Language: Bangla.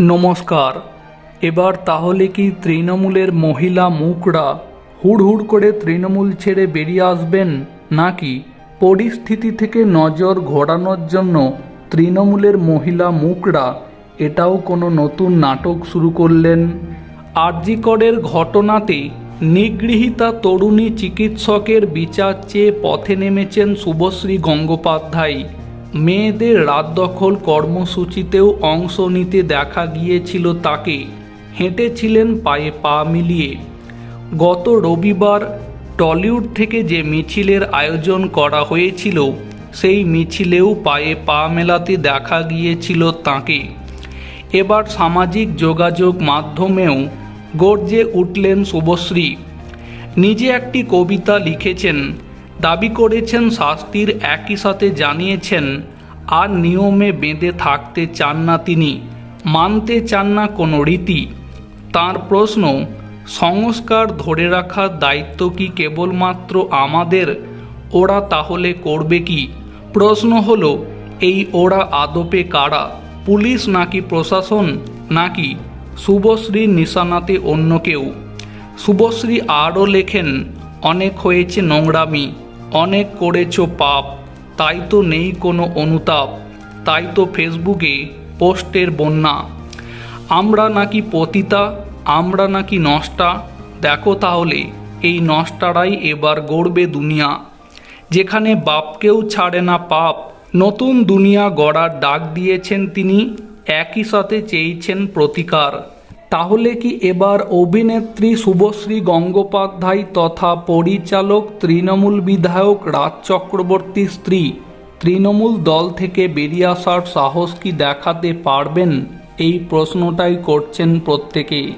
নমস্কার। এবার তাহলে কি তৃণমূলের মহিলা মুখরা হুড় হুড় করে তৃণমূল ছেড়ে বেরিয়ে আসবেন নাকি? পরিস্থিতি থেকে নজর ঘোরানোর জন্য তৃণমূলের মহিলা মুখরা এটাও কোনো নতুন নাটক শুরু করলেন। আরজিকরের ঘটনাতে নিগৃহীতা তরুণী চিকিৎসকের বিচার চেয়ে পথে নেমেছেন শুভশ্রী গঙ্গোপাধ্যায়। মেয়েদের রাত দখল কর্মসূচিতেও অংশ নিতে দেখা গিয়েছিল তাকে। হেঁটেছিলেন পায়ে পা মিলিয়ে। গত রবিবার টলিউড থেকে যে মিছিলের আয়োজন করা হয়েছিল, সেই মিছিলেও পায়ে পা মেলাতে দেখা গিয়েছিল তাকে। এবার সামাজিক যোগাযোগ মাধ্যমেও গর্জে উঠলেন শুভশ্রী। নিজে একটি কবিতা লিখেছেন দাবি করেছেন, শাস্তির একই সাথে জানিয়েছেন, আর নিয়মে বেঁধে থাকতে চান না তিনি, মানতে চান না কোনো রীতি। তার প্রশ্ন, সংস্কার ধরে রাখার দায়িত্ব কি কেবলমাত্র আমাদের? ওরা তাহলে করবে কি? প্রশ্ন হলো, এই ওরা আদপে কারা? পুলিশ নাকি প্রশাসন? নাকি শুভশ্রীর নিশানাতে অন্য কেউ? শুভশ্রী আরও লেখেন, অনেক হয়েছে নোংরামি। অনেক করেছ পাপ, তাই তো নেই কোনো অনুতাপ, তাই তো ফেসবুকে পোস্টের বন্যা। আমরা নাকি পতিতা, আমরা নাকি নষ্টা, দেখো তাহলে, এই নষ্টারাই এবার গড়বে দুনিয়া। যেখানে বাপকেও ছাড়ে না পাপ, নতুন দুনিয়া গড়ার ডাক দিয়েছেন তিনি, একই সাথে চেয়েছেন প্রতিকার। তাহলে কি এবার অভিনেত্রী শুভশ্রী গঙ্গোপাধ্যায় তথা পরিচালক তৃণমূল বিধায়ক রাজ চক্রবর্তী স্ত্রী তৃণমূল দল থেকে বেরিয়ে আসার সাহস কি দেখাতে পারবেন? এই প্রশ্নটাই করছেন প্রত্যেকেই।